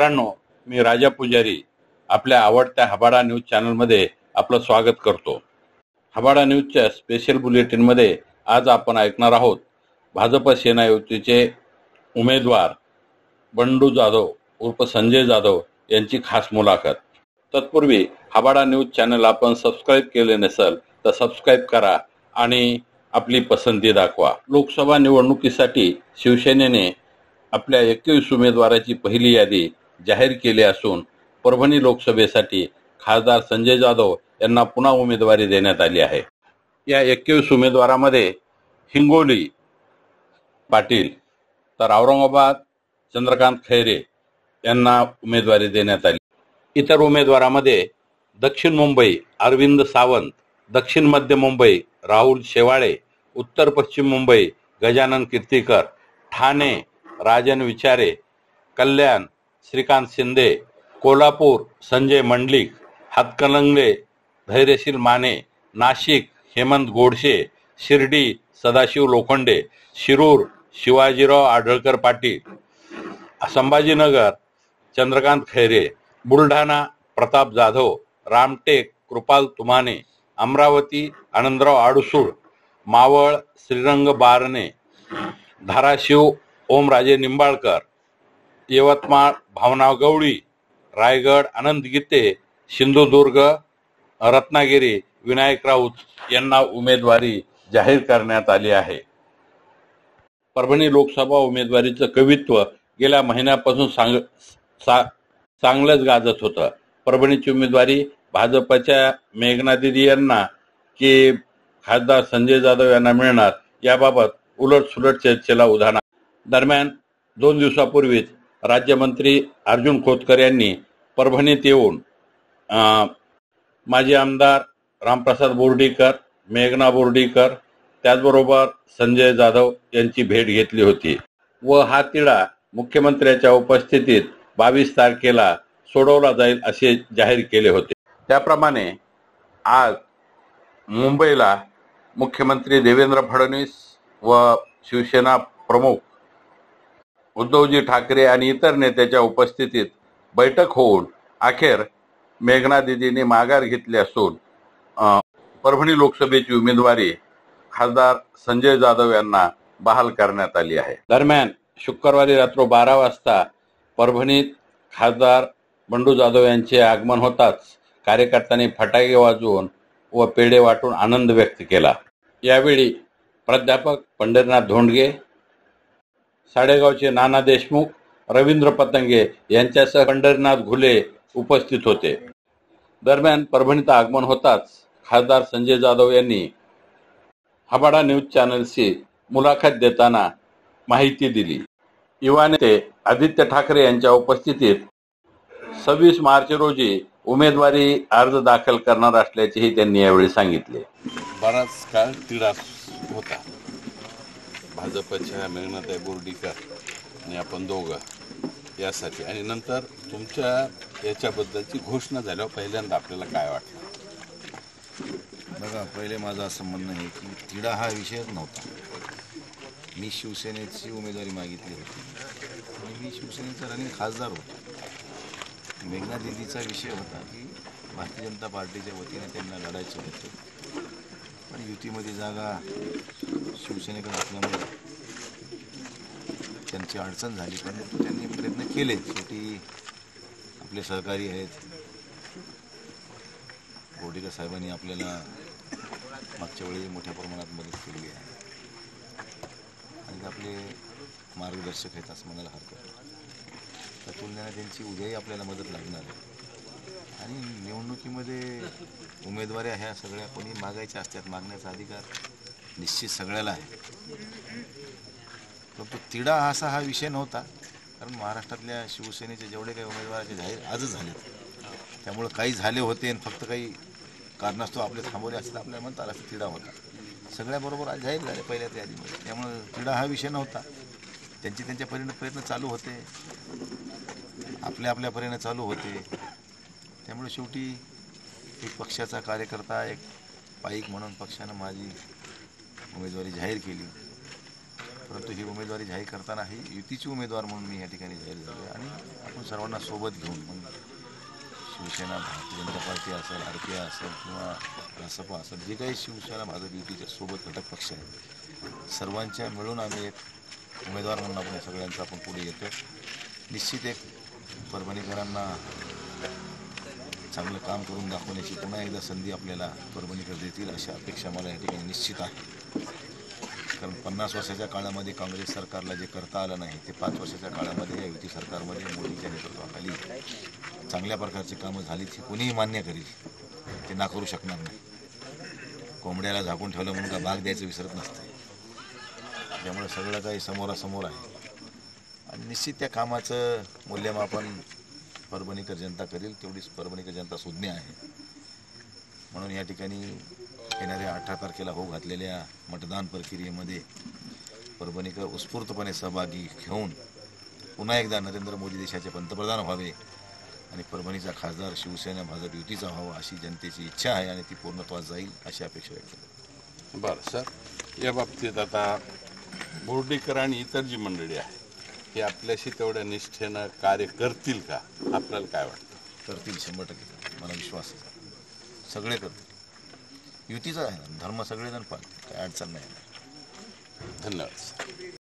मित्रांनो मी राजा पुजारी आपल्या आवडत्या हबाडा न्यूज चॅनलमध्ये आपलं स्वागत करतो. हबाडा न्यूजच्या स्पेशल बुलेटिनमध्ये आज आपण ऐकणार आहोत भाजप सेना युतीचे उमेदवार बंडू जाधव उर्फ संजय जाधव यांची खास मुलाखत. तत्पूर्वी हबाडा न्यूज चॅनल आपण सबस्क्राईब केले नसेल तर सबस्क्राईब करा आणि आपली पसंती दाखवा. लोकसभा निवडणुकीसाठी शिवसेनेने आपल्या एकवीस उमेदवाराची पहिली यादी जाहीर केले असून परभणी लोकसभेसाठी खासदार संजय जाधव यांना पुन्हा उमेदवारी देण्यात आली आहे. या एकवीस उमेदवारामध्ये हिंगोली पाटील तर औरंगाबाद चंद्रकांत खैरे यांना उमेदवारी देण्यात आली. इतर उमेदवारामध्ये दक्षिण मुंबई अरविंद सावंत दक्षिण मध्य मुंबई राहुल शेवाळे उत्तर पश्चिम मुंबई गजानन कीर्तीकर ठाणे राजन विचारे कल्याण श्रीकांत शिंदे कोल्हापूर संजय मंडलिक हातकलंगले धैर्यशील माने नाशिक हेमंत गोडशे शिर्डी सदाशिव लोखंडे शिरूर शिवाजीराव आढळकर पाटील संभाजीनगर चंद्रकांत खैरे बुलढाणा प्रताप जाधव रामटेक कृपाल तुमाने अमरावती आनंदराव आडसूळ मावळ श्रीरंग बारणे धाराशिव ओमराजे निंबाळकर यवतमाळ भावना गवळी रायगड आनंद गीते सिंधुदुर्ग रत्नागिरी विनायक राऊत यांना उमेदवारी जाहीर करण्यात आली आहे. परभणी लोकसभा उमेदवारीचं कवित्व गेल्या महिन्यापासून सांग सा चांगलंच गाजत होतं. परभणीची उमेदवारी भाजपच्या मेघना दिदी यांना की खासदार संजय जाधव यांना मिळणार याबाबत उलट सुलट चर्चेला उदाहरण दरम्यान दोन दिवसापूर्वीच राज्यमंत्री अर्जुन खोतकर यांनी परभणीत येऊन माजी आमदार रामप्रसाद बोर्डीकर मेघना बोर्डीकर त्याचबरोबर संजय जाधव यांची भेट घेतली होती. व हा तिढा मुख्यमंत्र्याच्या उपस्थितीत बावीस तारखेला सोडवला जाईल असे जाहीर केले होते. त्याप्रमाणे आज मुंबईला मुख्यमंत्री देवेंद्र फडणवीस व शिवसेना प्रमुख उद्धवजी ठाकरे आणि इतर नेत्याच्या उपस्थितीत बैठक होऊन अखेर मेघनादिदींनी माघार घेतली असून परभणी लोकसभेची उमेदवारी खासदार संजय जाधव यांना बहाल करण्यात आली आहे. दरम्यान शुक्रवारी रात्र बारा वाजता परभणीत खासदार बंडू जाधव यांचे आगमन होताच कार्यकर्त्यांनी फटाके वाजवून व पेढे वाटून आनंद व्यक्त केला. यावेळी प्राध्यापक पंढरीनाथ धोंडगे साडेगावचे नाना देशमुख रवींद्र पतंगे यांच्यासह पंढरीनाथ घुले उपस्थित होते. दरम्यान परभणीत आगमन होताच खासदार संजय जाधव यांनी हबाडा न्यूज चॅनलशी मुलाखत देताना माहिती दिली. युवा नेते आदित्य ठाकरे यांच्या उपस्थितीत सव्वीस मार्च रोजी उमेदवारी अर्ज दाखल करणार असल्याचेही त्यांनी यावेळी सांगितले. बराच काळ तिढा होता. भाजपच्या मेघनाताई बोर्डीकर आणि आपण दोघं यासाठी. आणि नंतर तुमच्या याच्याबद्दलची घोषणा झाल्यावर पहिल्यांदा आपल्याला काय वाटलं? बघा पहिले माझं असं म्हणणं आहे की तिढा हा विषयच नव्हता. मी शिवसेनेची उमेदवारी मागितली होती. आणि मी शिवसेनेचा रनिंग खासदार होतो. मेघना दिदीचा विषय होता की भारतीय जनता पार्टीच्या वतीने त्यांना लढायचं होतं. पण युतीमध्ये जागा शिवसेनेकडे असल्यामुळे त्यांची अडचण झाली पण त्यांनी प्रयत्न केले. शेवटी आपले सहकारी आहेत. गोडीकर साहेबांनी आपल्याला मागच्या वेळी मोठ्या प्रमाणात मदत केली आहे. आणि आपले मार्गदर्शक आहेत असं म्हणायला हरकत त्या तुलनेने त्यांची उद्याही आपल्याला मदत लागणार आहे. आणि निवडणुकीमध्ये उमेदवाऱ्या ह्या सगळ्या कोणी मागायच्या असतात मागण्याचा अधिकार निश्चित सगळ्याला आहे. परंतु तिढा असा हा विषय नव्हता. कारण महाराष्ट्रातल्या शिवसेनेचे जेवढे काही उमेदवाराचे जाहीर आजच झाले त्यामुळं काही झाले होते आणि फक्त काही कारणास्तव आपले थांबवले असतात आपल्याला म्हणतात असं तिढा होता. सगळ्याबरोबर आज जाहीर झाले पहिल्या यादीमध्ये त्यामुळं तिढा हा विषय नव्हता. त्यांचे त्यांच्या परीने प्रयत्न चालू होते. आपल्या आपल्या परीने चालू होते. त्यामुळे शेवटी एक पक्षाचा कार्यकर्ता एक पाईक म्हणून पक्षानं माझी उमेदवारी जाहीर केली. परंतु ही उमेदवारी जाहीर करताना ही युतीची उमेदवार म्हणून मी या ठिकाणी जाहीर झालो आहे आणि आपण सर्वांना सोबत घेऊन मग शिवसेना भारतीय जनता पार्टी असेल आर पी आय असेल किंवा रासपा असेल जे काही शिवसेना भाजप युतीच्या सोबत घटक पक्ष आहेत सर्वांच्या मिळून आम्ही एक उमेदवार म्हणून आपण या सगळ्यांचा आपण पुढे येतो निश्चित एक परभणीकरांना चांगलं काम करून दाखवण्याची पुन्हा एकदा संधी आपल्याला परभणीकर देतील अशी अपेक्षा मला या ठिकाणी निश्चित आहे. कारण पन्नास वर्षाच्या काळामध्ये काँग्रेस सरकारला जे करता आलं नाही ते पाच वर्षाच्या काळामध्ये या युती सरकारमध्ये मोदीच्या नेतृत्वाखाली चांगल्या प्रकारची कामं झालीच हे कोणीही मान्य करील. ते नाकारू शकणार नाही. कोंबड्याला झाकून ठेवलं म्हणून का भाग द्यायचं विसरत नसतं. त्यामुळे सगळं काही समोरासमोर आहे. आणि निश्चित त्या कामाचं मूल्यमापन परभणीकर जनता करेल तेवढीच परभणीकर जनता सुज्ञ आहे. म्हणून या ठिकाणी येणाऱ्या अठरा तारखेला होऊ घातलेल्या मतदान प्रक्रियेमध्ये परभणीकर उत्स्फूर्तपणे सहभागी घेऊन पुन्हा एकदा नरेंद्र मोदी देशाचे पंतप्रधान व्हावे आणि परभणीचा खासदार शिवसेना भाजप युतीचा व्हावा अशी जनतेची इच्छा आहे आणि ती पूर्णत्वास जाईल अशी अपेक्षा व्यक्त बरं सर. या बाबतीत आता बोर्डीकर आणि इतर जी मंडळी आहे हे आपल्याशी तेवढ्या निष्ठेनं कार्य करतील का? आपल्याला काय वाटतं? करतील शंभर टक्के मला विश्वास आहे. सगळे करतो युतीचा आहे ना धर्म सगळेजण पाळतील काय अडचण नाही. धन्यवाद.